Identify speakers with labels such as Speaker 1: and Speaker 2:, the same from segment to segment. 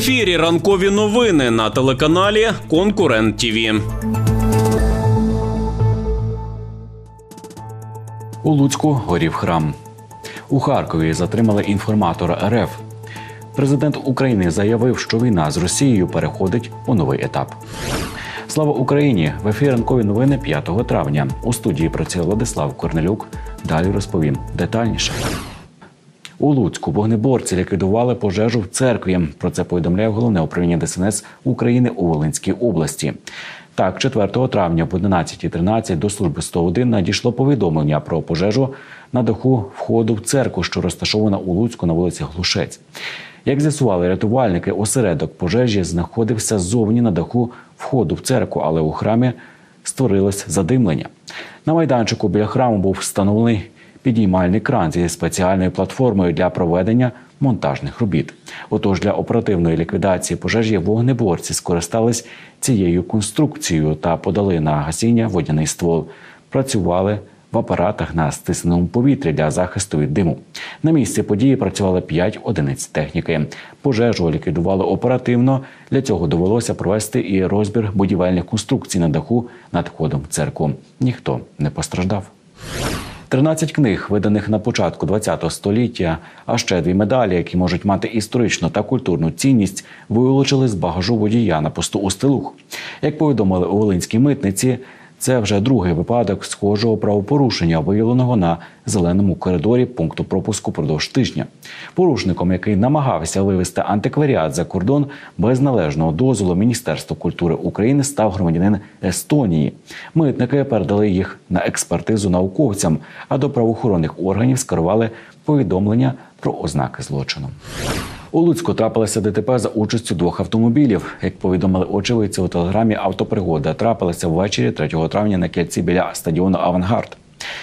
Speaker 1: ефірі ранкові новини на телеканалі Конкурент ТІВІ.
Speaker 2: У Луцьку горів храм. У Харкові затримали інформатора РФ. Президент України заявив, що війна з Росією переходить у новий етап. Слава Україні! В ефірі ранкові новини 5 травня. У студії працює Владислав Корнелюк. Далі розповім детальніше. У Луцьку вогнеборці ліквідували пожежу в церкві. Про це повідомляє головне управління ДСНС України у Волинській області. Так, 4 травня об 11.13 до служби 101 надійшло повідомлення про пожежу на даху входу в церкву, що розташована у Луцьку на вулиці Глушець. Як з'ясували рятувальники, осередок пожежі знаходився ззовні на даху входу в церкву, але у храмі створилось задимлення. На майданчику біля храму був встановлений підіймальний кран зі спеціальною платформою для проведення монтажних робіт. Отож, для оперативної ліквідації пожежі вогнеборці скористались цією конструкцією та подали на гасіння водяний ствол. Працювали в апаратах на стисненому повітрі для захисту від диму. На місці події працювали 5 одиниць техніки. Пожежу ліквідували оперативно. Для цього довелося провести і розбір будівельних конструкцій на даху над входом в церкву. Ніхто не постраждав. 13 книг, виданих на початку ХХ століття, а ще дві медалі, які можуть мати історичну та культурну цінність, вилучили з багажу водія на посту у стилух. Як повідомили у Волинській митниці, це вже другий випадок схожого правопорушення, виявленого на зеленому коридорі пункту пропуску продовж тижня. Порушником, який намагався вивезти антикваріат за кордон без належного дозволу Міністерства культури України, став громадянин Естонії. Митники передали їх на експертизу науковцям, а до правоохоронних органів скерували повідомлення про ознаки злочину. У Луцьку трапилося ДТП за участю двох автомобілів. Як повідомили очевидці у телеграмі, автопригода трапилася ввечері 3 травня на кільці біля стадіону Авангард.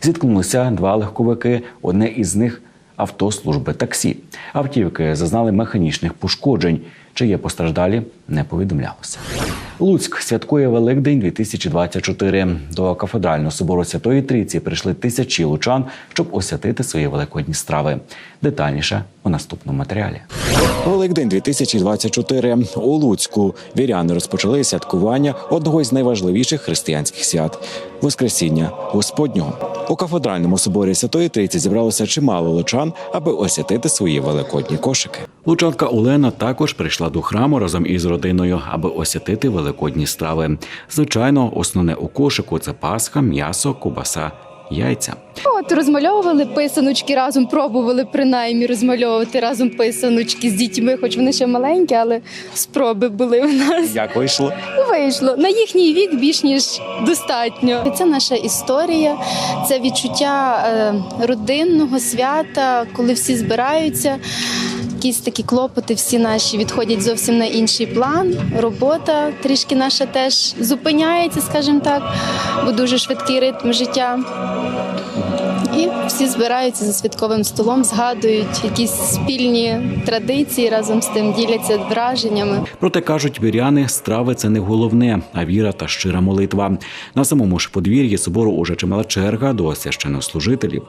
Speaker 2: Зіткнулися два легковики. Одне із них авто служби таксі. Автівки зазнали механічних пошкоджень. Чи є постраждалі, не повідомлялося. Луцьк святкує Великдень 2024. До кафедрального собору Святої Трійці прийшли тисячі лучан, щоб освятити свої великодні страви. Детальніше у наступному матеріалі. Великдень 2024 у Луцьку віряни розпочали святкування одного із найважливіших християнських свят Воскресіння Господнього. У кафедральному соборі Святої Трійці зібралося чимало лучан, аби освятити свої великодні кошики. Лучанка Олена також прийшла до храму разом із родиною, аби освятити великодні страви. Звичайно, основне у кошику це пасха, м'ясо, кубаса, яйця.
Speaker 3: От розмальовували писаночки разом, пробували принаймні розмальовувати разом писаночки з дітьми, хоч вони ще маленькі, але спроби були в нас.
Speaker 2: Як вийшло?
Speaker 3: Вийшло на їхній вік більш ніж достатньо. Це наша історія, це відчуття е, родинного свята, коли всі збираються. Якісь такі клопоти, всі наші відходять зовсім на інший план. Робота трішки наша теж зупиняється, скажімо так, бо дуже швидкий ритм життя. І всі збираються за святковим столом, згадують якісь спільні традиції разом з тим діляться враженнями.
Speaker 2: Проте кажуть віряни, страви це не головне, а віра та щира молитва. На самому ж подвір'ї собору уже чимала черга до священнослужителів.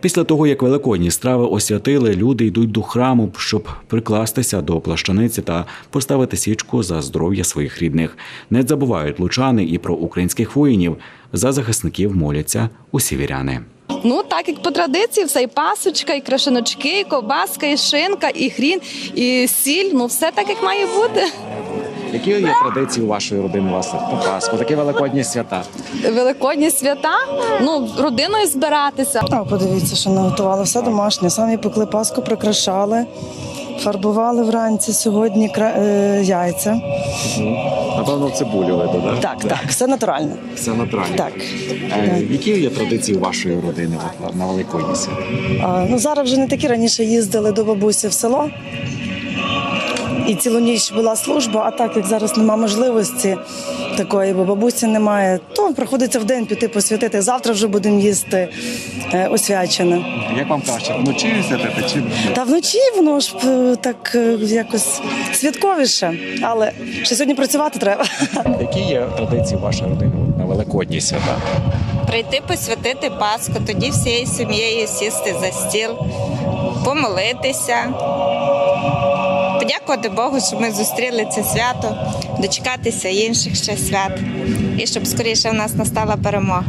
Speaker 2: Після того, як великодні страви освятили, люди йдуть до храму, щоб прикластися до плащаниці та поставити свічку за здоров'я своїх рідних. Не забувають лучани і про українських воїнів. За захисників моляться усі віряни.
Speaker 4: Ну, так як по традиції, все і пасочка, і крашеночки, і ковбаска, і шинка, і хрін, і сіль. Ну, все так, як має бути.
Speaker 2: Які є традиції у вашої родини? У вас по Пасху, такі великодні свята.
Speaker 4: Великодні свята, ну, родиною збиратися.
Speaker 5: А, подивіться, що наготували все домашнє. Самі пекли паску, прикрашали, фарбували вранці сьогодні кра- е, яйця.
Speaker 2: Напевно, цибулю виду, да?
Speaker 5: Так, так, все натурально.
Speaker 2: Все натурально.
Speaker 5: Так.
Speaker 2: Е, які є традиції у вашої родини на великодні
Speaker 5: ну зараз вже не такі раніше їздили до бабусі в село. І цілу ніч була служба. А так як зараз нема можливості такої, бо бабусі немає, то приходиться в день піти посвятити. Завтра вже будемо їсти е, освячене.
Speaker 6: Як вам краще, вночі святити чи
Speaker 5: Та вночі воно ж е, так е, якось святковіше, але ще сьогодні працювати треба.
Speaker 6: які є традиції вашої родини на великодні свята?
Speaker 7: прийти посвятити Пасху, тоді всією сім'єю сісти за стіл, помолитися, подякувати Богу, що ми зустріли це свято, дочекатися інших ще свят, і щоб скоріше в нас настала перемога.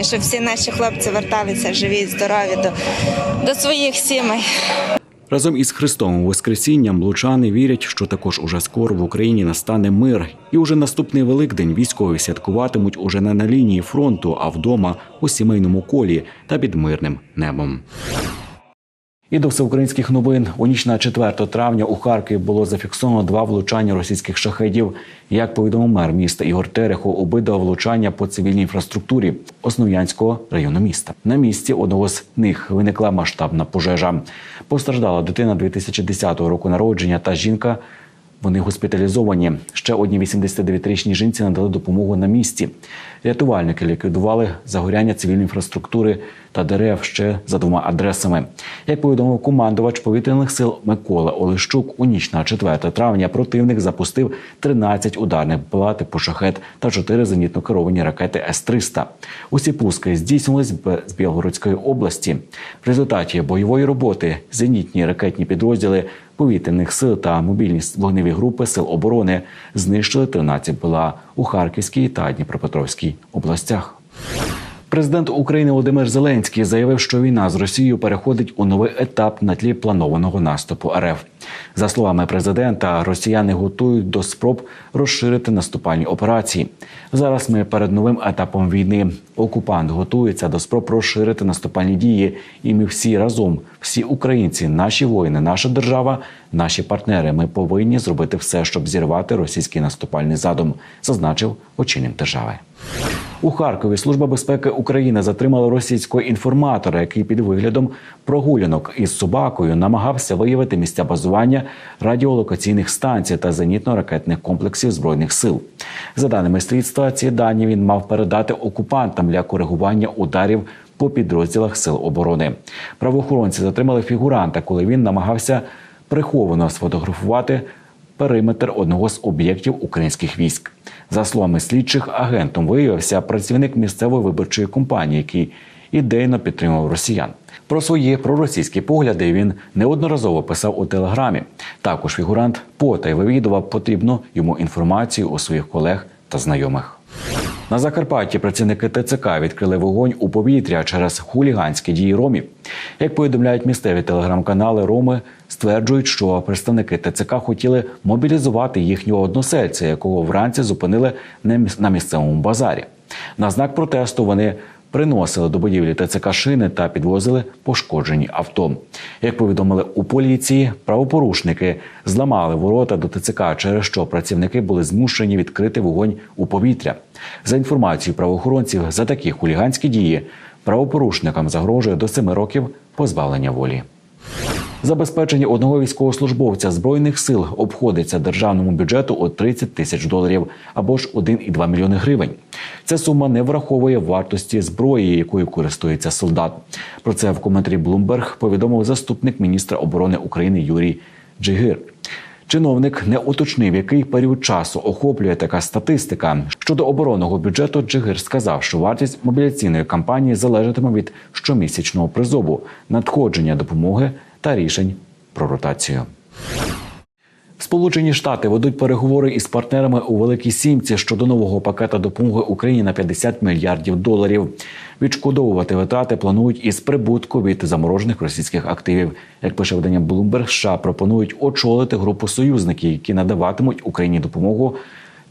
Speaker 7: І щоб всі наші хлопці верталися живі і здорові до, до своїх сімей.
Speaker 2: Разом із Христовим Воскресінням лучани вірять, що також уже скоро в Україні настане мир, і уже наступний Великдень військові святкуватимуть уже не на лінії фронту, а вдома у сімейному колі та під мирним небом. І до всеукраїнських новин у ніч на 4 травня у Харкові було зафіксовано два влучання російських шахедів. Як повідомив мер міста Ігор Терехо, обидва влучання по цивільній інфраструктурі Основ'янського району міста. На місці одного з них виникла масштабна пожежа. Постраждала дитина 2010 року народження та жінка. Вони госпіталізовані. Ще одній 89-річній жінці надали допомогу на місці. Рятувальники ліквідували загоряння цивільної інфраструктури та дерев ще за двома адресами. Як повідомив командувач повітряних сил Микола Олещук, у ніч на 4 травня противник запустив 13 ударних БПЛА типу шахет та 4 зенітно керовані ракети С-300. Усі пуски здійснились з Білгородської області. В результаті бойової роботи зенітні ракетні підрозділи повітряних сил та мобільні вогневі групи сил оборони знищили 13 БПЛА у Харківській та Дніпропетровській областях. Президент України Володимир Зеленський заявив, що війна з Росією переходить у новий етап на тлі планованого наступу РФ. За словами президента, росіяни готують до спроб розширити наступальні операції. Зараз ми перед новим етапом війни. Окупант готується до спроб розширити наступальні дії, і ми всі разом, всі українці, наші воїни, наша держава, наші партнери. Ми повинні зробити все, щоб зірвати російський наступальний задум, зазначив очільник держави. У Харкові Служба безпеки України затримала російського інформатора, який під виглядом прогулянок із собакою намагався виявити місця базування радіолокаційних станцій та зенітно-ракетних комплексів збройних сил. За даними слідства, ці дані він мав передати окупантам для коригування ударів по підрозділах сил оборони. Правоохоронці затримали фігуранта, коли він намагався приховано сфотографувати периметр одного з об'єктів українських військ. За словами слідчих, агентом виявився працівник місцевої виборчої компанії, який ідейно підтримував росіян. Про свої проросійські погляди він неодноразово писав у телеграмі. Також фігурант потай вивідував потрібну йому інформацію у своїх колег та знайомих. На Закарпатті працівники ТЦК відкрили вогонь у повітря через хуліганські дії ромів. Як повідомляють місцеві телеграм-канали, роми стверджують, що представники ТЦК хотіли мобілізувати їхнього односельця, якого вранці зупинили на міс- на місцевому базарі. На знак протесту вони приносили до будівлі ТЦК шини та підвозили пошкоджені авто. Як повідомили у поліції, правопорушники зламали ворота до ТЦК, через що працівники були змушені відкрити вогонь у повітря. За інформацією правоохоронців, за такі хуліганські дії правопорушникам загрожує до семи років позбавлення волі. Забезпечення одного військовослужбовця збройних сил обходиться державному бюджету у 30 тисяч доларів або ж 1,2 мільйони гривень. Ця сума не враховує вартості зброї, якою користується солдат. Про це в коментарі Bloomberg повідомив заступник міністра оборони України Юрій Джигир. Чиновник не уточнив, який період часу охоплює така статистика. Щодо оборонного бюджету, Джигир сказав, що вартість мобіляційної кампанії залежатиме від щомісячного призову, надходження допомоги та рішень про ротацію. Сполучені Штати ведуть переговори із партнерами у Великій Сімці щодо нового пакета допомоги Україні на 50 мільярдів доларів. Відшкодовувати витрати планують із прибутку від заморожених російських активів. Як пише видання Bloomberg, США пропонують очолити групу союзників, які надаватимуть Україні допомогу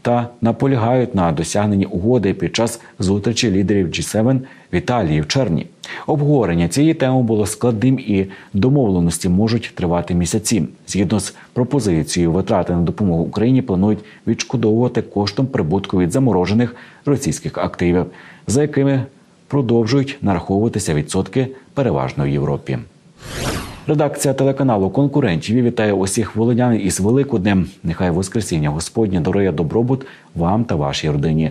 Speaker 2: та наполягають на досягненні угоди під час зустрічі лідерів G7 в Італії в червні. Обговорення цієї теми було складним і домовленості можуть тривати місяці. Згідно з пропозицією, витрати на допомогу Україні планують відшкодовувати коштом прибутку від заморожених російських активів, за якими продовжують нараховуватися відсотки переважно в Європі. Редакція телеканалу Конкурентів вітає усіх волинян із Великоднем. Нехай Воскресіння Господнє дарує добробут вам та вашій родині,